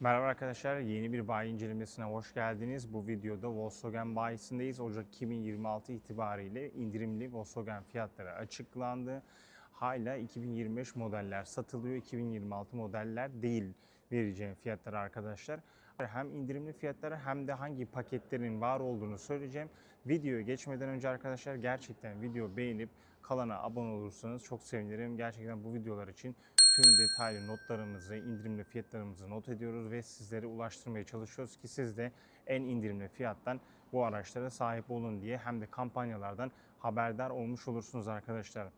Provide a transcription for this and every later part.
Merhaba arkadaşlar, yeni bir bayi incelemesine hoş geldiniz. Bu videoda Volkswagen bayisindeyiz. Ocak 2026 itibariyle indirimli Volkswagen fiyatları açıklandı. Hala 2025 modeller satılıyor, 2026 modeller değil vereceğim fiyatlar arkadaşlar. Hem indirimli fiyatları hem de hangi paketlerin var olduğunu söyleyeceğim. Videoya geçmeden önce arkadaşlar gerçekten video beğenip kanala abone olursanız çok sevinirim. Gerçekten bu videolar için tüm detaylı notlarımızı, indirimli fiyatlarımızı not ediyoruz ve sizlere ulaştırmaya çalışıyoruz ki siz de en indirimli fiyattan bu araçlara sahip olun diye hem de kampanyalardan haberdar olmuş olursunuz arkadaşlar.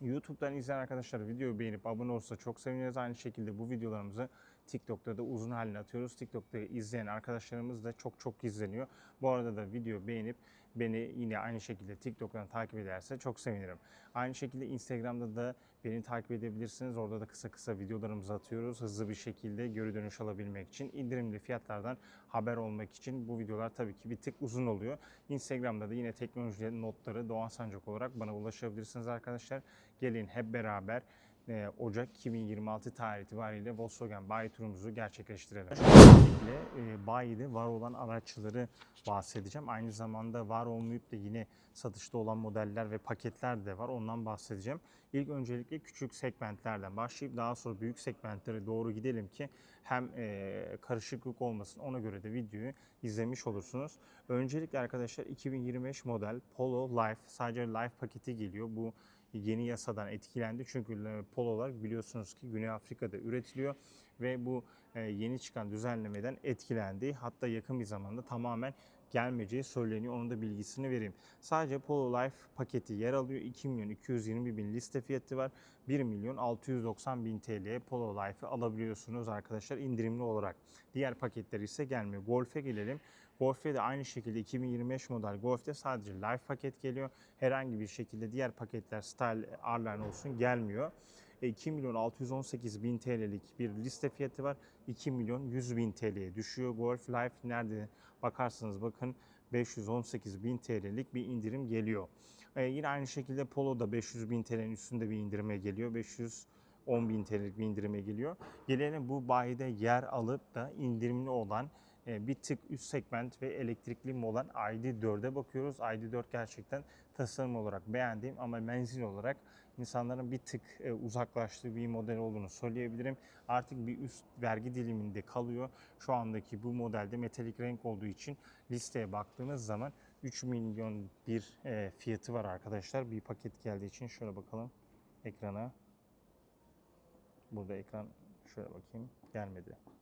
YouTube'dan izleyen arkadaşlar videoyu beğenip abone olursa çok seviniriz. Aynı şekilde bu videolarımızı TikTok'ta da uzun haline atıyoruz. TikTok'ta izleyen arkadaşlarımız da çok çok izleniyor. Bu arada da video beğenip beni yine aynı şekilde TikTok'tan takip ederse çok sevinirim. Aynı şekilde Instagram'da da beni takip edebilirsiniz. Orada da kısa kısa videolarımızı atıyoruz. Hızlı bir şekilde geri dönüş alabilmek için, indirimli fiyatlardan haber olmak için bu videolar tabii ki bir tık uzun oluyor. Instagram'da da yine teknoloji notları Doğan Sancak olarak bana ulaşabilirsiniz arkadaşlar. Gelin hep beraber Ocak 2026 tarih itibariyle Volkswagen bayi turumuzu gerçekleştirelim. Öncelikle e, bayide var olan araçları bahsedeceğim. Aynı zamanda var olmayıp da yine satışta olan modeller ve paketler de var. Ondan bahsedeceğim. İlk öncelikle küçük segmentlerden başlayıp daha sonra büyük segmentlere doğru gidelim ki hem e, karışıklık olmasın ona göre de videoyu izlemiş olursunuz. Öncelikle arkadaşlar 2025 model Polo Life sadece Life paketi geliyor. Bu yeni yasadan etkilendi. Çünkü pololar biliyorsunuz ki Güney Afrika'da üretiliyor ve bu e, yeni çıkan düzenlemeden etkilendi. Hatta yakın bir zamanda tamamen gelmeyeceği söyleniyor. Onun da bilgisini vereyim. Sadece Polo Life paketi yer alıyor. 2 milyon 220 bin liste fiyatı var. 1 milyon 690 bin TL'ye Polo Life'ı alabiliyorsunuz arkadaşlar indirimli olarak. Diğer paketler ise gelmiyor. Golf'e gelelim. Golf'e de aynı şekilde 2025 model Golf'te sadece Life paket geliyor. Herhangi bir şekilde diğer paketler Style, R-Line olsun gelmiyor. 2 milyon 618 bin TL'lik bir liste fiyatı var. 2 milyon 100 bin TL'ye düşüyor. Golf Life nerede bakarsanız bakın 518 bin TL'lik bir indirim geliyor. Ee, yine aynı şekilde Polo'da 500 bin TL'nin üstünde bir indirime geliyor. 510 bin TL'lik bir indirime geliyor. Gelelim bu bayide yer alıp da indirimli olan e, bir tık üst segment ve elektrikli olan ID4'e bakıyoruz. ID4 gerçekten tasarım olarak beğendiğim ama menzil olarak insanların bir tık e, uzaklaştığı bir model olduğunu söyleyebilirim. Artık bir üst vergi diliminde kalıyor. Şu andaki bu modelde metalik renk olduğu için listeye baktığınız zaman 3 milyon bir e, fiyatı var arkadaşlar. Bir paket geldiği için şöyle bakalım ekrana. Burada ekran şöyle bakayım gelmedi.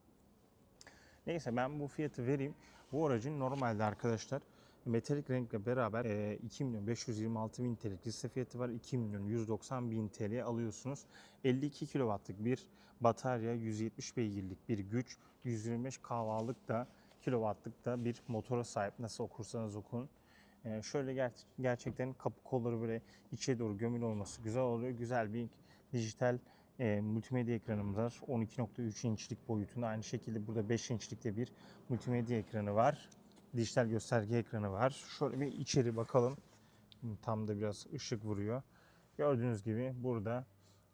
Neyse ben bu fiyatı vereyim. Bu aracın normalde arkadaşlar metalik renkle beraber e, 2 milyon 526 bin TL liste fiyatı var. 2 milyon 190 bin TL alıyorsunuz. 52 kW'lık bir batarya, 170 beygirlik bir güç, 125 kahvalık da kilowattlık da bir motora sahip. Nasıl okursanız okun. E, şöyle ger gerçekten kapı kolları böyle içe doğru gömülü olması güzel oluyor. Güzel bir dijital e, multimedya ekranımız var. 12.3 inçlik boyutunda. Aynı şekilde burada 5 inçlikte bir multimedya ekranı var. Dijital gösterge ekranı var. Şöyle bir içeri bakalım. Tam da biraz ışık vuruyor. Gördüğünüz gibi burada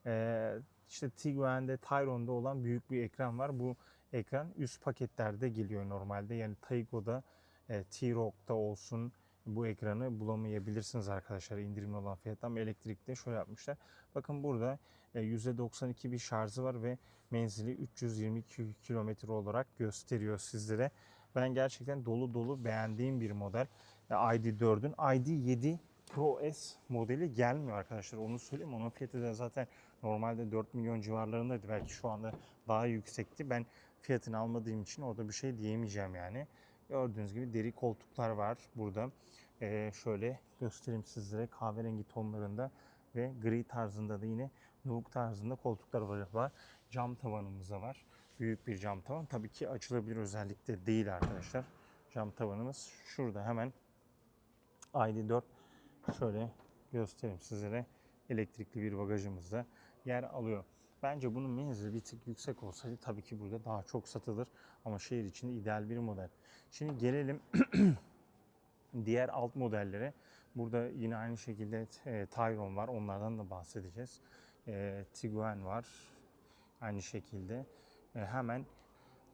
e, işte Tiguan'de, Tyron'da olan büyük bir ekran var. Bu ekran üst paketlerde geliyor normalde. Yani Taygo'da, e, T-Rock'ta olsun, bu ekranı bulamayabilirsiniz arkadaşlar indirimli olan fiyattan elektrikte şöyle yapmışlar. Bakın burada %92 bir şarjı var ve menzili 320 kilometre olarak gösteriyor sizlere. Ben gerçekten dolu dolu beğendiğim bir model. ID4'ün ID7 Pro S modeli gelmiyor arkadaşlar. Onu söyleyeyim. Onun fiyatı da zaten normalde 4 milyon civarlarındaydı. Belki şu anda daha yüksekti. Ben fiyatını almadığım için orada bir şey diyemeyeceğim yani. Gördüğünüz gibi deri koltuklar var burada. Ee, şöyle göstereyim sizlere kahverengi tonlarında ve gri tarzında da yine nubuk tarzında koltuklar var. Cam tavanımız da var. Büyük bir cam tavan. Tabii ki açılabilir özellikle değil arkadaşlar. Cam tavanımız şurada hemen ID4 şöyle göstereyim sizlere. Elektrikli bir bagajımızda yer alıyor. Bence bunun menzili bir tık yüksek olsaydı tabii ki burada daha çok satılır. Ama şehir içinde ideal bir model. Şimdi gelelim diğer alt modellere. Burada yine aynı şekilde e, Tyron var. Onlardan da bahsedeceğiz. E, Tiguan var. Aynı şekilde. E, hemen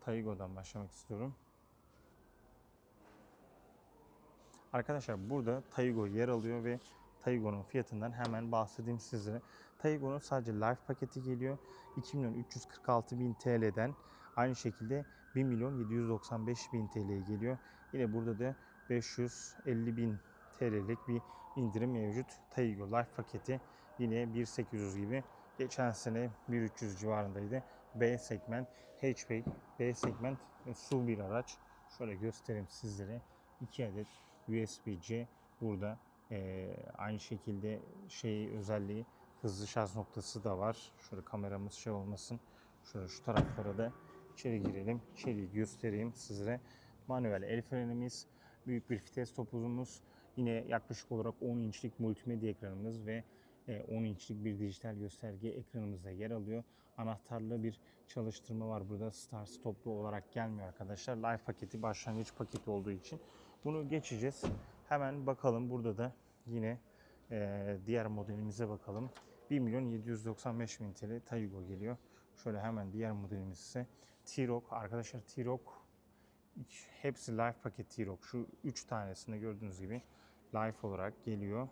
Taygo'dan başlamak istiyorum. Arkadaşlar burada Taygo yer alıyor ve Taygo'nun fiyatından hemen bahsedeyim sizlere. Taygo'nun sadece Life paketi geliyor. 2 milyon 346 bin TL'den aynı şekilde 1 milyon 795 bin TL'ye geliyor. Yine burada da 550 bin TL'lik bir indirim mevcut. Taygo Life paketi yine 1800 gibi. Geçen sene 1300 civarındaydı. B segment hatchback, B segment SUV bir araç. Şöyle göstereyim sizlere. 2 adet USB-C burada. Ee, aynı şekilde şey özelliği hızlı şarj noktası da var. Şöyle kameramız şey olmasın. Şöyle şu taraflara da içeri girelim. İçeriği göstereyim sizlere. Manuel el frenimiz, büyük bir vites topuzumuz, yine yaklaşık olarak 10 inçlik multimedya ekranımız ve e, 10 inçlik bir dijital gösterge ekranımızda yer alıyor. Anahtarlı bir çalıştırma var burada. Start stoplu olarak gelmiyor arkadaşlar. Live paketi başlangıç paketi olduğu için. Bunu geçeceğiz. Hemen bakalım burada da yine e, diğer modelimize bakalım. 1 milyon 795 bin TL Taygo geliyor. Şöyle hemen diğer modelimiz ise T-Roc. Arkadaşlar T-Roc hepsi live paket T-Roc. Şu 3 tanesinde gördüğünüz gibi live olarak geliyor.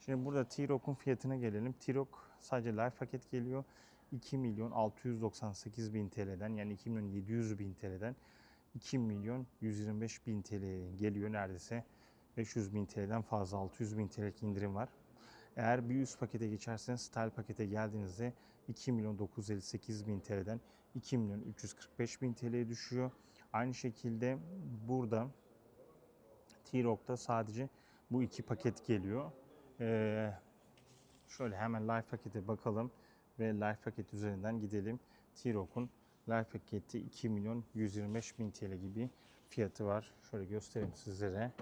Şimdi burada T-Roc'un fiyatına gelelim. T-Roc sadece live paket geliyor. 2 milyon 698 bin TL'den yani 2 milyon 700 bin TL'den 2 milyon 125 bin TL'ye geliyor neredeyse. 500 bin TL'den fazla 600 bin TL'lik indirim var. Eğer bir üst pakete geçerseniz style pakete geldiğinizde 2 milyon 958 bin TL'den 2 milyon 345 bin TL'ye düşüyor. Aynı şekilde burada T-Rock'ta sadece bu iki paket geliyor. Ee, şöyle hemen live pakete bakalım ve live paket üzerinden gidelim. T-Rock'un live paketi 2 milyon 125 bin TL gibi fiyatı var. Şöyle göstereyim sizlere.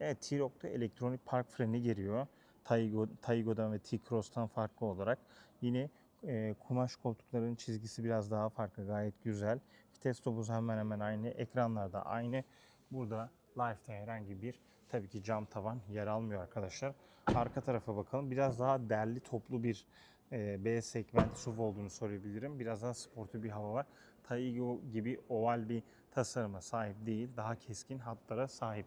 Evet T-Rock'ta elektronik park freni geliyor. Taygo, Taygo'dan ve T-Cross'tan farklı olarak. Yine e, kumaş koltukların çizgisi biraz daha farklı. Gayet güzel. Vites topuzu hemen hemen aynı. Ekranlarda aynı. Burada Life'da herhangi bir tabii ki cam tavan yer almıyor arkadaşlar. Arka tarafa bakalım. Biraz daha derli toplu bir B segment SUV olduğunu söyleyebilirim. Biraz daha sportu bir hava var. Taygo gibi oval bir tasarıma sahip değil. Daha keskin hatlara sahip.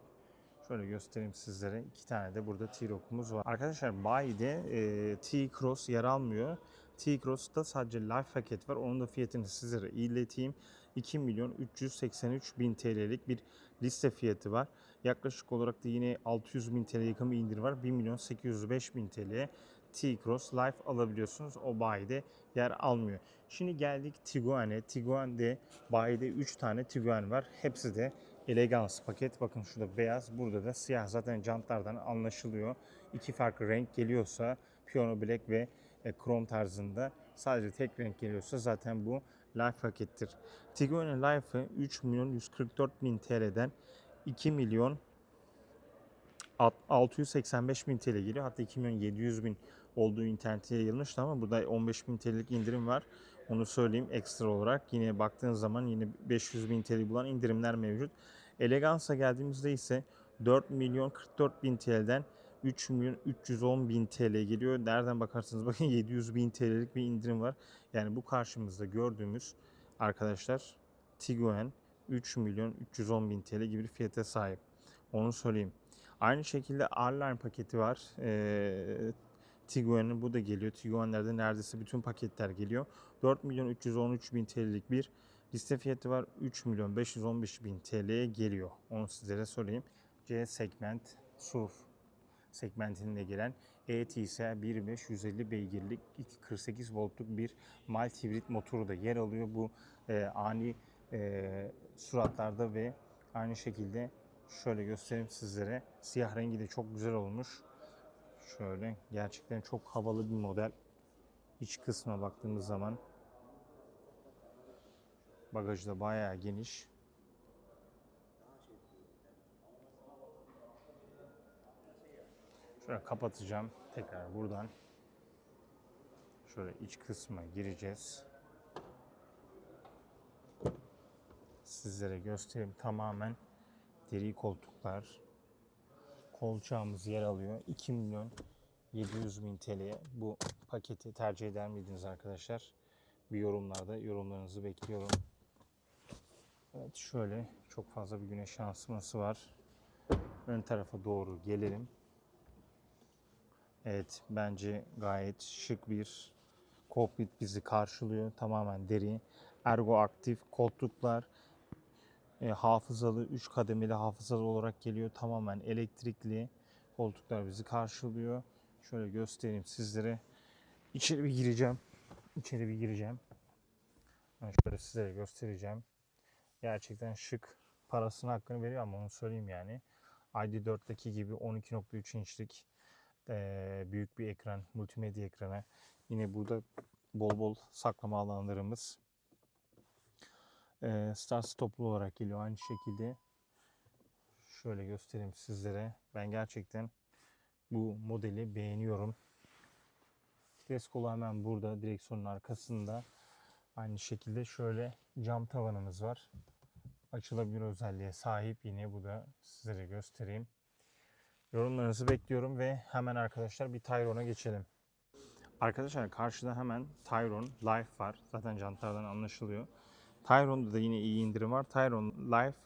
Şöyle göstereyim sizlere. İki tane de burada T-Roc'umuz var. Arkadaşlar bayide e, T-Cross yer almıyor. T-Cross'ta sadece live paket var. Onun da fiyatını sizlere ileteyim. 2 milyon 383 bin TL'lik bir liste fiyatı var. Yaklaşık olarak da yine 600 bin TL yakın bir indirim var. 1 milyon 805 bin TL'ye T-Cross Life alabiliyorsunuz. O bayide yer almıyor. Şimdi geldik Tiguan'e. Tiguan'de bayide 3 tane Tiguan var. Hepsi de Elegance paket. Bakın şurada beyaz, burada da siyah. Zaten jantlardan anlaşılıyor. İki farklı renk geliyorsa Piano Black ve e, Chrome tarzında sadece tek renk geliyorsa zaten bu Life pakettir. Tiguan Life'ı 3 milyon 144 bin TL'den 2 milyon 685 bin TL geliyor. Hatta 2 milyon 700 bin olduğu internete yayılmıştı ama burada 15 bin TL'lik indirim var. Onu söyleyeyim ekstra olarak. Yine baktığınız zaman yine 500 bin TL bulan indirimler mevcut. Elegance'a geldiğimizde ise 4 milyon 44 bin TL'den 3 milyon 310 bin TL geliyor. Nereden bakarsanız bakın 700 bin TL'lik bir indirim var. Yani bu karşımızda gördüğümüz arkadaşlar Tiguan 3 milyon 310 bin TL gibi bir fiyata sahip. Onu söyleyeyim. Aynı şekilde R-Line paketi var. Ee, Tiguan'ın bu da geliyor. Tiguan'larda neredeyse bütün paketler geliyor. 4 milyon 313 bin TL'lik bir liste fiyatı var. 3 milyon 515 bin TL'ye geliyor. Onu sizlere söyleyeyim. C segment SUV segmentinde gelen ETS 1.5 beygirlik 48 voltluk bir mild hibrit motoru da yer alıyor. Bu e, ani e, suratlarda ve aynı şekilde şöyle göstereyim sizlere. Siyah rengi de çok güzel olmuş. Şöyle gerçekten çok havalı bir model. İç kısmına baktığımız zaman bagajı da bayağı geniş. Şöyle kapatacağım. Tekrar buradan şöyle iç kısma gireceğiz. Sizlere göstereyim. Tamamen deri koltuklar. Kolçağımız yer alıyor. 2 milyon 700 bin TL'ye bu paketi tercih eder miydiniz arkadaşlar? Bir yorumlarda yorumlarınızı bekliyorum. Evet şöyle çok fazla bir güneş yansıması var. Ön tarafa doğru gelelim. Evet bence gayet şık bir kokpit bizi karşılıyor. Tamamen deri. Ergo aktif koltuklar. E, hafızalı 3 kademeli hafızalı olarak geliyor. Tamamen elektrikli koltuklar bizi karşılıyor. Şöyle göstereyim sizlere. İçeri bir gireceğim. İçeri bir gireceğim. Ben şöyle sizlere göstereceğim. Gerçekten şık. Parasının hakkını veriyor ama onu söyleyeyim yani. ID4'teki gibi 12.3 inçlik eee, büyük bir ekran, multimedya ekranı. Yine burada bol bol saklama alanlarımız. Eee start stoplu olarak geliyor aynı şekilde. Şöyle göstereyim sizlere. Ben gerçekten bu modeli beğeniyorum. Vites kolu hemen burada direksiyonun arkasında. Aynı şekilde şöyle cam tavanımız var. Açılabilir özelliğe sahip. Yine bu da sizlere göstereyim. Yorumlarınızı bekliyorum ve hemen arkadaşlar bir Tyron'a geçelim. Arkadaşlar karşıda hemen Tyron Life var. Zaten jantlardan anlaşılıyor. Tyron'da da yine iyi indirim var. Tyron Life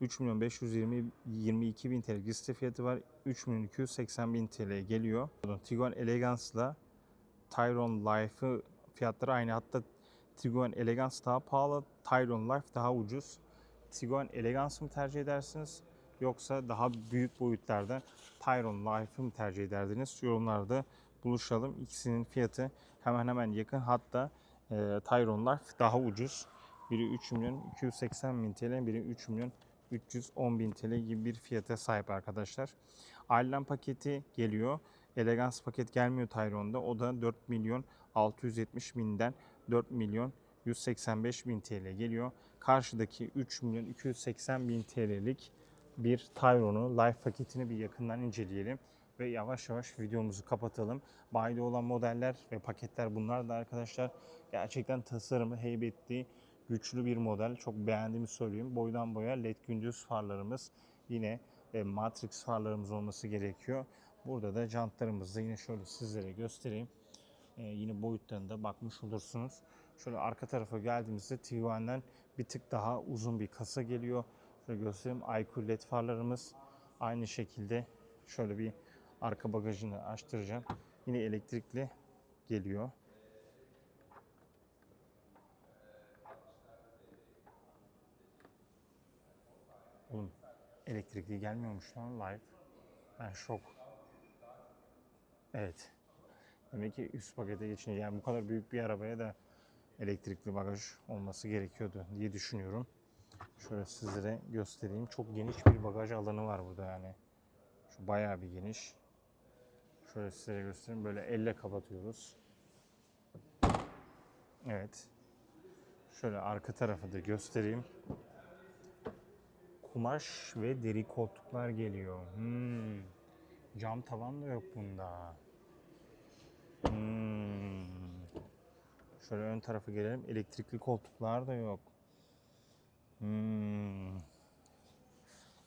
3 milyon 520 22 bin TL liste fiyatı var. 3 milyon 280 bin TL geliyor. Tiguan Elegance'la Tyron Life'ı fiyatları aynı. Hatta Tiguan Elegance daha pahalı. Tyron Life daha ucuz. Tiguan Elegance mı tercih edersiniz? Yoksa daha büyük boyutlarda Tyron Life'ı mı tercih ederdiniz? Yorumlarda buluşalım. İkisinin fiyatı hemen hemen yakın. Hatta e, Tyron Life daha ucuz. Biri 3 milyon 280 bin TL, biri 3 milyon 310 bin TL gibi bir fiyata sahip arkadaşlar. Ailen paketi geliyor. Elegance paket gelmiyor Tyron'da. O da 4 milyon 670 binden 4 milyon 185 bin TL geliyor. Karşıdaki 3 milyon 280 bin TL'lik bir Tyron'u live paketini bir yakından inceleyelim ve yavaş yavaş videomuzu kapatalım. Bayide olan modeller ve paketler bunlar da arkadaşlar gerçekten tasarımı heybetli, güçlü bir model. Çok beğendiğimi söyleyeyim. Boydan boya led gündüz farlarımız yine e, matrix farlarımız olması gerekiyor. Burada da jantlarımızı da yine şöyle sizlere göstereyim. E, yine boyutlarında bakmış olursunuz. Şöyle arka tarafa geldiğimizde Tiguan'dan bir tık daha uzun bir kasa geliyor. Şöyle göstereyim. IQ led farlarımız aynı şekilde şöyle bir arka bagajını açtıracağım. Yine elektrikli geliyor. Oğlum elektrikli gelmiyormuş lan live. Ben şok. Evet. Demek ki üst pakete geçince yani bu kadar büyük bir arabaya da elektrikli bagaj olması gerekiyordu diye düşünüyorum. Şöyle sizlere göstereyim. Çok geniş bir bagaj alanı var burada yani. Şu bayağı bir geniş. Şöyle size göstereyim. Böyle elle kapatıyoruz. Evet. Şöyle arka tarafı da göstereyim. Kumaş ve deri koltuklar geliyor. Hmm. Cam tavan da yok bunda. Hmm. Şöyle ön tarafa gelelim. Elektrikli koltuklar da yok. Hmm.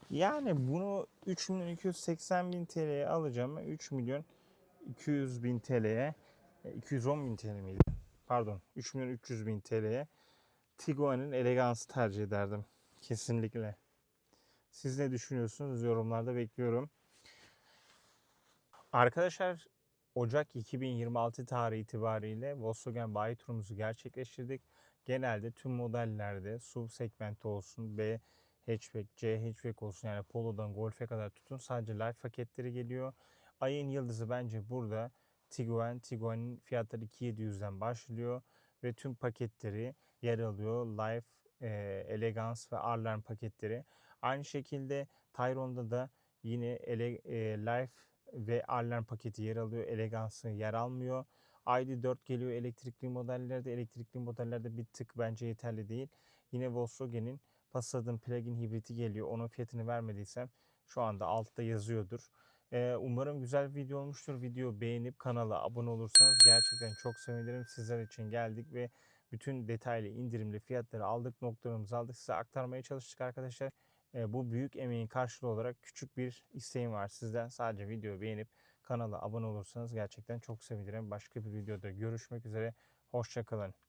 Yani bunu 3 milyon 280 bin TL'ye alacağım. 3 milyon 200 bin TL'ye 210 bin TL miydi? Pardon 3 milyon 300 bin TL'ye Tiguan'ın elegansı tercih ederdim. Kesinlikle. Siz ne düşünüyorsunuz? Yorumlarda bekliyorum. Arkadaşlar Ocak 2026 tarihi itibariyle Volkswagen bayi turumuzu gerçekleştirdik. Genelde tüm modellerde SUV segmenti olsun, B hatchback, C hatchback olsun yani Polo'dan Golf'e kadar tutun sadece life paketleri geliyor. Ayın yıldızı bence burada Tiguan. Tiguan'ın fiyatları 2700'den başlıyor ve tüm paketleri yer alıyor. Life, e, Elegance ve Arlen paketleri. Aynı şekilde Tyron'da da yine ele, e, Life ve Arlen paketi yer alıyor. Elegance'ı yer almıyor. ID4 geliyor elektrikli modellerde. Elektrikli modellerde bir tık bence yeterli değil. Yine Volkswagen'in Passat'ın plug-in hibriti geliyor. Onun fiyatını vermediysem şu anda altta yazıyordur. Umarım güzel bir video olmuştur. Video beğenip kanala abone olursanız gerçekten çok sevinirim. Sizler için geldik ve bütün detaylı indirimli fiyatları aldık, noktalarımızı aldık. Size aktarmaya çalıştık arkadaşlar. Bu büyük emeğin karşılığı olarak küçük bir isteğim var sizden. Sadece videoyu beğenip kanala abone olursanız gerçekten çok sevinirim. Başka bir videoda görüşmek üzere. Hoşçakalın.